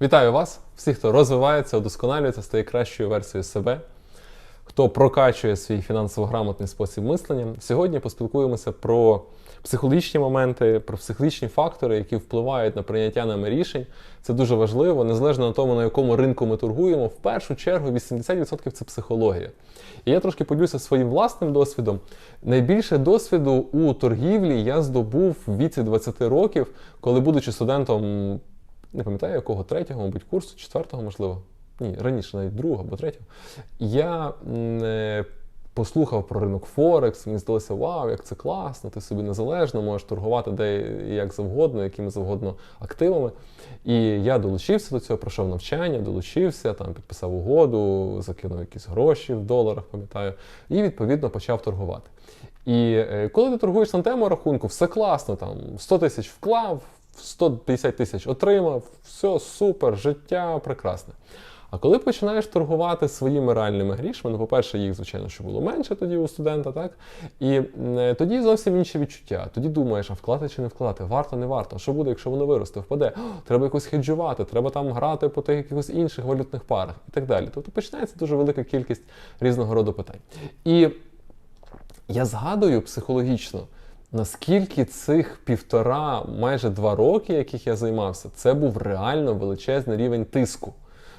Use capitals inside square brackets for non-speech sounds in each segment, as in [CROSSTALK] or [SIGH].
Вітаю вас, всіх, хто розвивається, удосконалюється, стає кращою версією себе, хто прокачує свій фінансово грамотний спосіб мислення. Сьогодні поспілкуємося про психологічні моменти, про психологічні фактори, які впливають на прийняття нами рішень. Це дуже важливо, незалежно на тому, на якому ринку ми торгуємо. В першу чергу 80% це психологія. І я трошки поділюся своїм власним досвідом. Найбільше досвіду у торгівлі я здобув в віці 20 років, коли, будучи студентом не пам'ятаю якого, третього, мабуть, курсу, четвертого, можливо. Ні, раніше, навіть другого або третього. Я е, послухав про ринок Форекс, мені здалося, вау, як це класно, ти собі незалежно можеш торгувати де як завгодно, якими завгодно активами. І я долучився до цього, пройшов навчання, долучився, там підписав угоду, закинув якісь гроші в доларах, пам'ятаю, і відповідно почав торгувати. І е, коли ти торгуєш на тему рахунку, все класно, там 100 тисяч вклав, 150 тисяч отримав, все супер, життя прекрасне. А коли починаєш торгувати своїми реальними грішми, ну, по-перше, їх, звичайно, що було менше тоді у студента, так? І е, тоді зовсім інші відчуття. Тоді думаєш, а вкладати чи не вкладати, варто, не варто. Що буде, якщо воно виросте, впаде? О, треба якось хеджувати, треба там грати по тих якихось інших валютних парах і так далі. Тобто починається дуже велика кількість різного роду питань. І я згадую психологічно, наскільки цих півтора, майже два роки, яких я займався, це був реально величезний рівень тиску.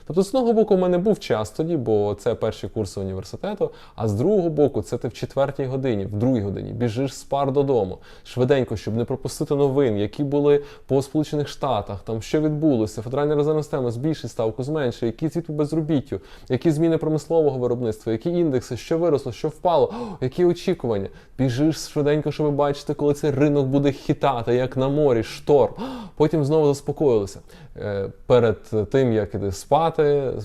Тобто, з одного боку, у мене був час тоді, бо це перші курси університету. А з другого боку, це ти в четвертій годині, в другій годині біжиш з пар додому швиденько, щоб не пропустити новин, які були по Сполучених Штатах, там що відбулося, федеральна резервна система збільшить ставку, зменшує, які ці по безробіттю, які зміни промислового виробництва, які індекси, що виросло, що впало, О, [GASPS] які очікування. Біжиш швиденько, щоб бачити, коли цей ринок буде хитати, як на морі, шторм. [GASPS] Потім знову заспокоїлися. Е, Перед тим, як іти спати,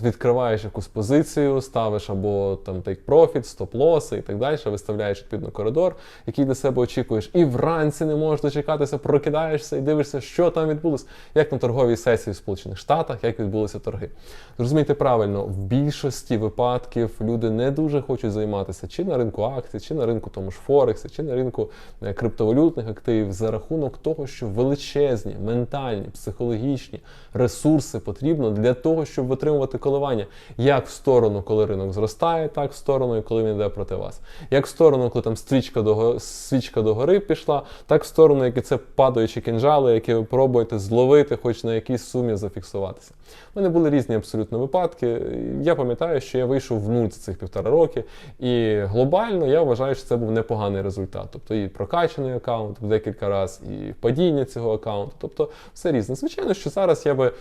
відкриваєш якусь позицію, ставиш або там take profit, стоп-лоси і так далі, виставляєш відповідно коридор, який для себе очікуєш, і вранці не можеш дочекатися, прокидаєшся і дивишся, що там відбулося, як на торговій сесії в Сполучених Штатах, як відбулися торги. Зрозумійте правильно, в більшості випадків люди не дуже хочуть займатися чи на ринку акцій, чи на ринку тому ж Форексі, чи на ринку е, криптовалютних активів за рахунок того, що величезні, ментальні, психологічні ресурси потрібно для того, щоб витримувати коливання як в сторону, коли ринок зростає, так в сторону, і коли він йде проти вас. Як в сторону, коли там стрічка до свічка до гори пішла, так в сторону, які це падаючі кінжали, які ви пробуєте зловити, хоч на якійсь сумі зафіксуватися. У мене були різні абсолютно випадки. Я пам'ятаю, що я вийшов в нуль за цих півтора роки, і глобально я вважаю, що це був непоганий результат. Тобто і прокачаний аккаунт декілька разів, і падіння цього аккаунту. Тобто все різне. Звичайно, що зараз я би е,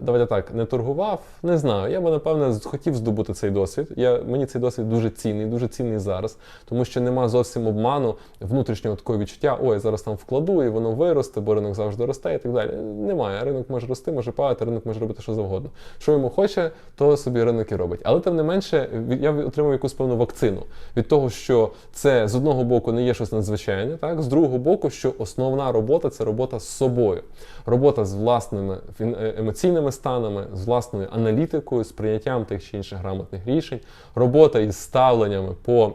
давайте так не торгував, не знаю. Я би напевне хотів здобути цей досвід. Я мені цей досвід дуже цінний, дуже цінний зараз, тому що нема зовсім обману внутрішнього такого відчуття. Ой, зараз там вкладу і воно виросте, бо ринок завжди росте і так далі. Немає. Ринок може рости, може падати, ринок може робити що завгодно. Що йому хоче, то собі ринок і робить. Але тим не менше, я отримав якусь певну вакцину від того, що це з одного боку не є щось надзвичайне, так з другого боку, що основна робота це робота з собою, робота з власними е, емоційними станами, з власною аналітикою, з прийняттям тих чи інших грамотних рішень, робота із ставленнями по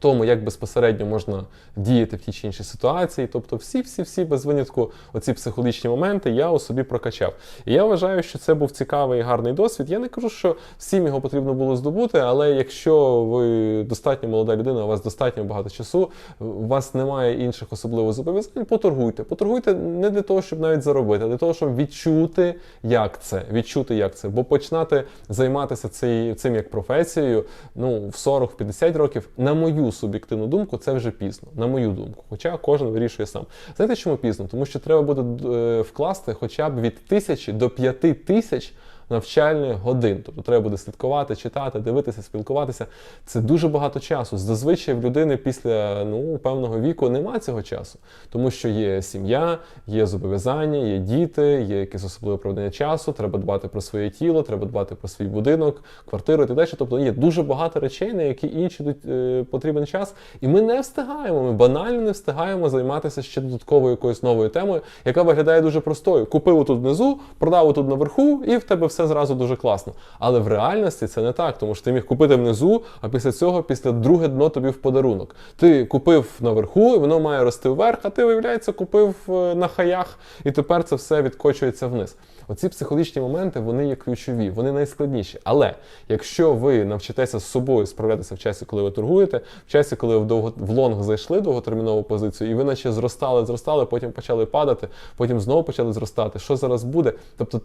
тому, як безпосередньо можна діяти в тій чи іншій ситуації. Тобто, всі-всі-всі без винятку, оці психологічні моменти я у собі прокачав. І я вважаю, що це був цікавий і гарний досвід. Я не кажу, що всім його потрібно було здобути, але якщо ви достатньо молода людина, у вас достатньо багато часу, у вас немає інших особливо зобов'язань, поторгуйте. Поторгуйте не для того, щоб навіть заробити, а для того, щоб відчути, як це. Відчути, як це. Бо починати займатися цим як професією ну, в 40-50 років, на мою суб'єктивну думку, це вже пізно, на мою думку. Хоча кожен вирішує сам. Знаєте, чому пізно? Тому що треба буде е, вкласти хоча б від тисячі до п'яти тисяч навчальних годин. Тобто треба буде слідкувати, читати, дивитися, спілкуватися. Це дуже багато часу. Зазвичай в людини після ну, певного віку нема цього часу, тому що є сім'я, є зобов'язання, є діти, є якесь особливе проведення часу, треба дбати про своє тіло, треба дбати про свій будинок, квартиру і так далі. Тобто є дуже багато речей, на які інші е, потрібен час, і ми не встигаємо. Ми банально не встигаємо займатися ще додатковою якоюсь новою темою, яка виглядає дуже простою. Купив тут внизу, продав тут наверху, і в тебе все зразу дуже класно. Але в реальності це не так, тому що ти міг купити внизу, а після цього, після друге дно тобі в подарунок. Ти купив наверху, і воно має рости вверх, а ти, виявляється, купив е, на хаях, і тепер це все відкочується вниз. Оці психологічні моменти вони є ключові, вони найскладніші. Але якщо ви навчитеся з собою справлятися в часі, коли ви торгуєте, в часі, коли ви в довго в лонг зайшли довготермінову позицію, і ви наче зростали, зростали, потім почали падати, потім знову почали зростати. Що зараз буде? Тобто,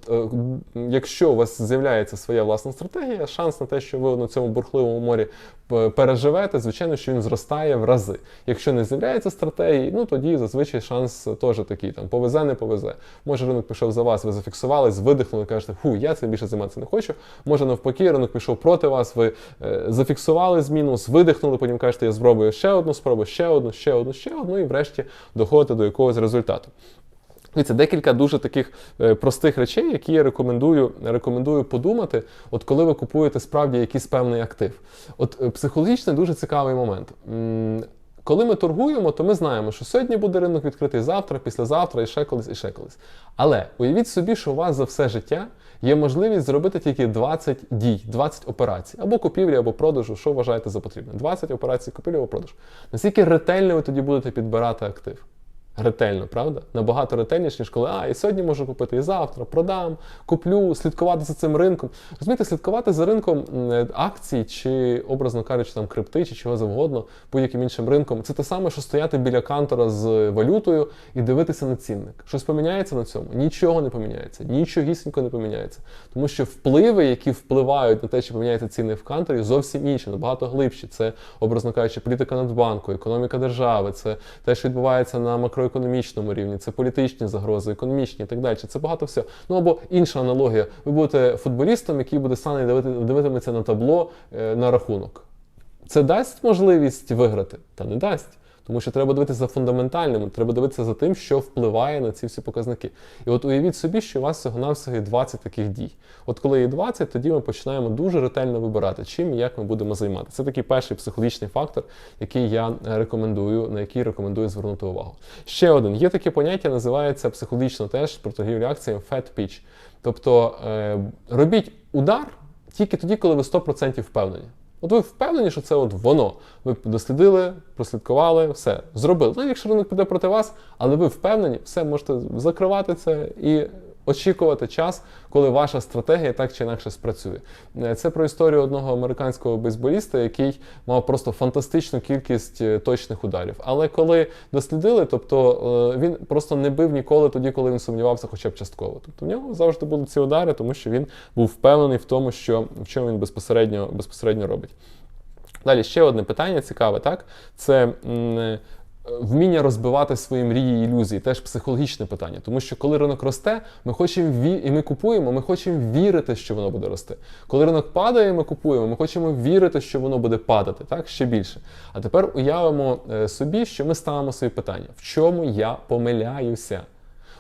е, якщо у вас з'являється своя власна стратегія, шанс на те, що ви на цьому бурхливому морі переживете, звичайно, що він зростає в рази. Якщо не з'являється стратегії, ну тоді зазвичай шанс теж такий там повезе, не повезе. Може, ринок пішов за вас, ви зафіксувались, видихнули, кажете, фу, я цим більше займатися не хочу. Може, навпаки, ринок пішов проти вас, ви е, зафіксували з мінус, видихнули, потім кажете, я спробую ще одну спробу, ще одну, ще одну, ще одну, і врешті доходите до якогось результату. Дивіться, декілька дуже таких е, простих речей, які я рекомендую, рекомендую подумати, от коли ви купуєте справді якийсь певний актив. От е, психологічно дуже цікавий момент. Коли ми торгуємо, то ми знаємо, що сьогодні буде ринок відкритий завтра, післязавтра, і ще колись, і ще колись. Але уявіть собі, що у вас за все життя є можливість зробити тільки 20 дій, 20 операцій, або купівлі, або продажу, що вважаєте за потрібне. 20 операцій купівлі або продажу. Наскільки ретельно ви тоді будете підбирати актив? Ретельно, правда? Набагато ретельніше, ніж коли а, і сьогодні можу купити, і завтра продам, куплю, слідкувати за цим ринком. Розумієте, слідкувати за ринком м, акцій, чи, образно кажучи, там крипти, чи чого завгодно, будь-яким іншим ринком. Це те саме, що стояти біля кантора з валютою і дивитися на цінник. Щось поміняється на цьому? Нічого не поміняється, нічогісінько не поміняється. Тому що впливи, які впливають на те, чи поміняється цінник в канторі, зовсім інші, набагато глибші. Це, образно кажучи, політика Нацбанку, економіка держави, це те, що відбувається на макроекономічному рівні, це політичні загрози, економічні і так далі. Це багато всього. Ну або інша аналогія. Ви будете футболістом, який буде дивити, дивитиметься на табло е, на рахунок. Це дасть можливість виграти? Та не дасть. Тому що треба дивитися за фундаментальним, треба дивитися за тим, що впливає на ці всі показники. І от уявіть собі, що у вас всього-навсього є 20 таких дій. От коли є 20, тоді ми починаємо дуже ретельно вибирати, чим і як ми будемо займатися. Це такий перший психологічний фактор, який я е, рекомендую, на який рекомендую звернути увагу. Ще один є таке поняття, називається психологічно теж про торгівлю акціями fat pitch. Тобто е, робіть удар тільки тоді, коли ви 100% впевнені. От ви впевнені, що це от воно. Ви дослідили, прослідкували, все зробили. Ну, якщо ринок піде проти вас, але ви впевнені, все можете закривати це і очікувати час, коли ваша стратегія так чи інакше спрацює. Е, Це про історію одного американського бейсболіста, який мав просто фантастичну кількість е, точних ударів. Але коли дослідили, тобто е, він просто не бив ніколи тоді, коли він сумнівався, хоча б частково. Тобто в нього завжди були ці удари, тому що він був впевнений в тому, що в чому він безпосередньо, безпосередньо робить. Далі ще одне питання цікаве, так? Це вміння розбивати свої мрії і ілюзії, теж психологічне питання. Тому що коли ринок росте, ми хочемо ві... і ми купуємо, ми хочемо вірити, що воно буде рости. Коли ринок падає, ми купуємо, ми хочемо вірити, що воно буде падати, так ще більше. А тепер уявимо е, собі, що ми ставимо собі питання: в чому я помиляюся?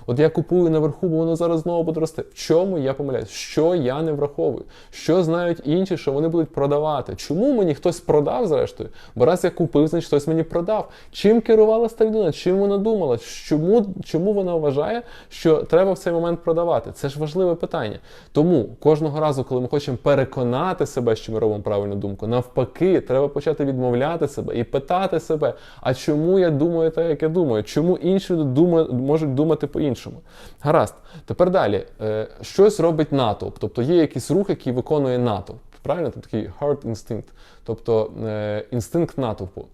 От я купую наверху, бо воно зараз знову буде рости. В чому я помиляюсь? Що я не враховую? Що знають інші, що вони будуть продавати? Чому мені хтось продав, зрештою? Бо раз я купив, значить хтось мені продав. Чим керувалася та людина? Чим вона думала? Чому, чому вона вважає, що треба в цей момент продавати? Це ж важливе питання. Тому кожного разу, коли ми хочемо переконати себе, що ми робимо правильну думку, навпаки, треба почати відмовляти себе і питати себе, а чому я думаю так, як я думаю? Чому інші люди думають, можуть думати по-іншому? Гаразд. Тепер далі. Е, щось робить НАТО, тобто є якийсь рух, який виконує НАТО. Правильно? Це такий hard instinct, тобто е, інстинкт натовпу.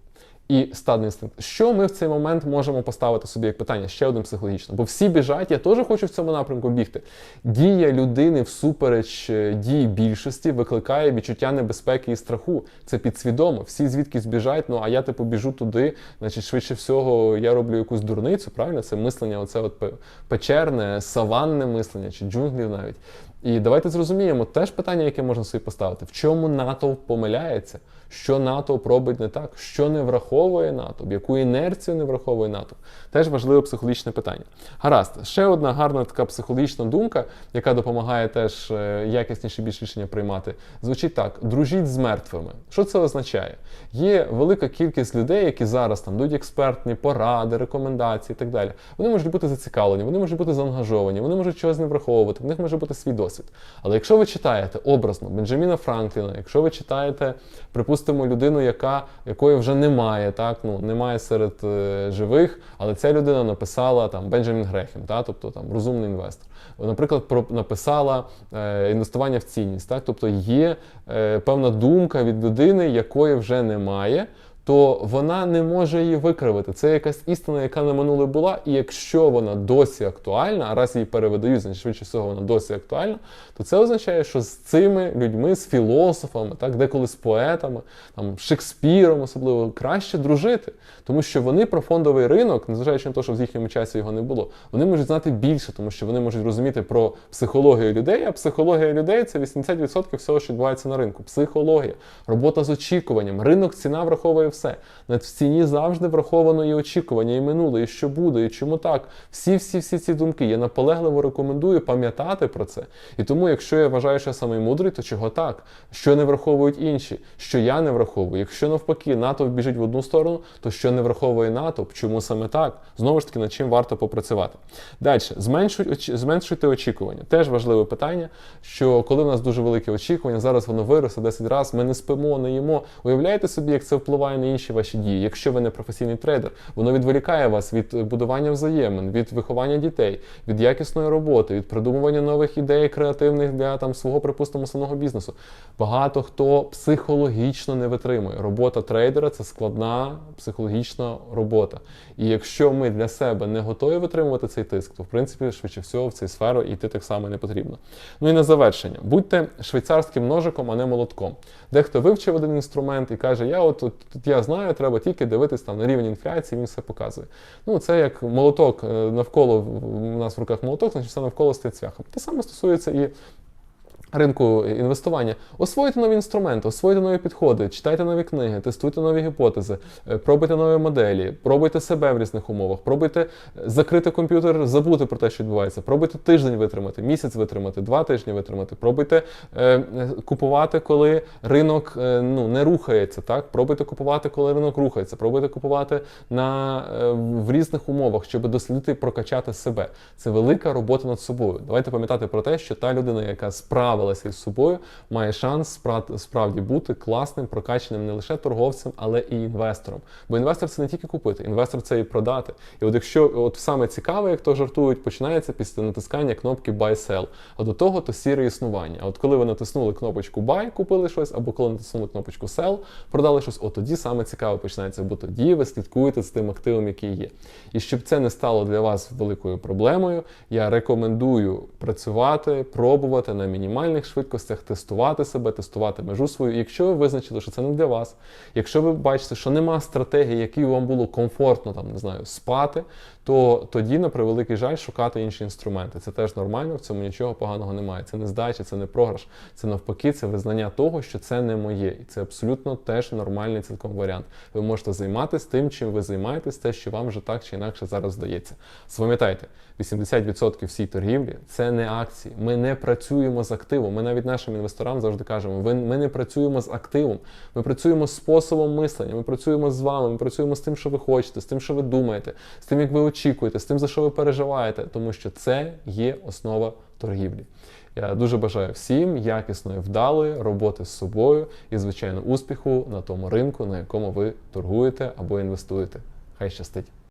І стадний інстинкт. Що ми в цей момент можемо поставити собі як питання? Ще один психологічно. Бо всі біжать, я теж хочу в цьому напрямку бігти. Дія людини всупереч е, дії більшості викликає відчуття небезпеки і страху. Це підсвідомо. Всі звідкись біжать, ну а я типу біжу туди, значить, швидше всього, я роблю якусь дурницю, правильно? Це мислення, оце от печерне, саванне мислення чи джунглів навіть. І давайте зрозуміємо теж питання, яке можна собі поставити: в чому натовп помиляється, що натовп робить не так, що не враховує натовп, яку інерцію не враховує натовп. Теж важливе психологічне питання. Гаразд, ще одна гарна така психологічна думка, яка допомагає теж е, якісніше більш рішення приймати. Звучить так: дружіть з мертвими. Що це означає? Є велика кількість людей, які зараз там дають експертні поради, рекомендації і так далі. Вони можуть бути зацікавлені, вони можуть бути заангажовані, вони можуть чогось не враховувати, в них може бути свій досвід. Але якщо ви читаєте образно Бенджаміна Франкліна, якщо ви читаєте, припустимо, людину, яка, якої вже немає, так ну немає серед е, живих, але ця людина написала там Бенджамін Грехем, так, тобто там розумний інвестор. Наприклад, про написала е, інвестування в цінність, так, тобто є е, певна думка від людини, якої вже немає. То вона не може її викривити. Це якась істина, яка на минуле була, і якщо вона досі актуальна, а раз її перевидають, значить швидше всього вона досі актуальна, то це означає, що з цими людьми, з філософами, так деколи з поетами, там Шекспіром особливо краще дружити, тому що вони про фондовий ринок, незважаючи на те, що в їхньому часі його не було, вони можуть знати більше, тому що вони можуть розуміти про психологію людей. А психологія людей це 80% всього, що відбувається на ринку. Психологія, робота з очікуванням, ринок ціна враховує все. На ціні завжди враховано і очікування, і минуле, і що буде, і чому так. Всі, всі, всі ці думки. Я наполегливо рекомендую пам'ятати про це. І тому, якщо я вважаю, що я самий мудрий, то чого так? Що не враховують інші, що я не враховую. Якщо навпаки НАТО біжить в одну сторону, то що не враховує натовп, чому саме так? Знову ж таки, над чим варто попрацювати. Далі, зменшуйте очікування. Теж важливе питання, що коли в нас дуже велике очікування, зараз воно виросте 10 разів, ми не спимо, не їмо. Уявляєте собі, як це впливає на інші ваші дії. Якщо ви не професійний трейдер, воно відволікає вас від будування взаємин, від виховання дітей, від якісної роботи, від придумування нових ідей креативних для там свого припустимо самого бізнесу. Багато хто психологічно не витримує. Робота трейдера це складна психологічна робота. І якщо ми для себе не готові витримувати цей тиск, то в принципі швидше всього в цю сферу йти так само не потрібно. Ну і на завершення, будьте швейцарським ножиком, а не молотком. Дехто вивчив один інструмент і каже: Я от, от, от я знаю, треба тільки дивитись там на рівень інфляції, він все показує. Ну це як молоток е, навколо у нас в руках молоток, значить все навколо стоїть цвяхом. Те саме стосується і. Ринку інвестування, освоїте нові інструменти, освоїте нові підходи, читайте нові книги, тестуйте нові гіпотези, е, пробуйте нові моделі, пробуйте себе в різних умовах, пробуйте е, закрити комп'ютер, забути про те, що відбувається, пробуйте тиждень витримати, місяць витримати, два тижні витримати, пробуйте е, купувати, коли ринок е, ну, не рухається. Так, пробуйте купувати, коли ринок рухається, пробуйте купувати на, е, в різних умовах, щоб дослідити прокачати себе. Це велика робота над собою. Давайте пам'ятати про те, що та людина, яка справилася із собою, має шанс справді бути класним, прокачаним не лише торговцем, але і інвестором. Бо інвестор це не тільки купити, інвестор це і продати. І от якщо от саме цікаве, як то жартують, починається після натискання кнопки Buy-Sell. А до того то сіре існування. А от коли ви натиснули кнопочку Buy, купили щось, або коли натиснули кнопочку Sell, продали щось, от тоді саме цікаве починається, бо тоді ви слідкуєте з тим активом, який є. І щоб це не стало для вас великою проблемою, я рекомендую працювати, пробувати на мінімальних швидкостях, тестувати себе, тестувати межу свою. Якщо ви визначили, що це не для вас, якщо ви бачите, що нема стратегії, якій вам було комфортно там не знаю, спати, то тоді, на превеликий жаль, шукати інші інструменти. Це теж нормально, в цьому нічого поганого немає. Це не здача, це не програш, це навпаки, це визнання того, що це не моє, і це абсолютно теж нормальний цілком варіант. Ви можете займатися тим, чим ви займаєтесь, те, що вам вже так чи інакше зараз здається. Запам'ятайте, 80% всій торгівлі це не акції. Ми не працюємо з активом. Ми навіть нашим інвесторам завжди кажемо, ми не працюємо з активом, ми працюємо з способом мислення, ми працюємо з вами, ми працюємо з тим, що ви хочете, з тим, що ви думаєте, з тим, як ви очікуєте, з тим, за що ви переживаєте, тому що це є основа торгівлі. Я дуже бажаю всім якісної, вдалої роботи з собою і, звичайно, успіху на тому ринку, на якому ви торгуєте або інвестуєте. Хай щастить!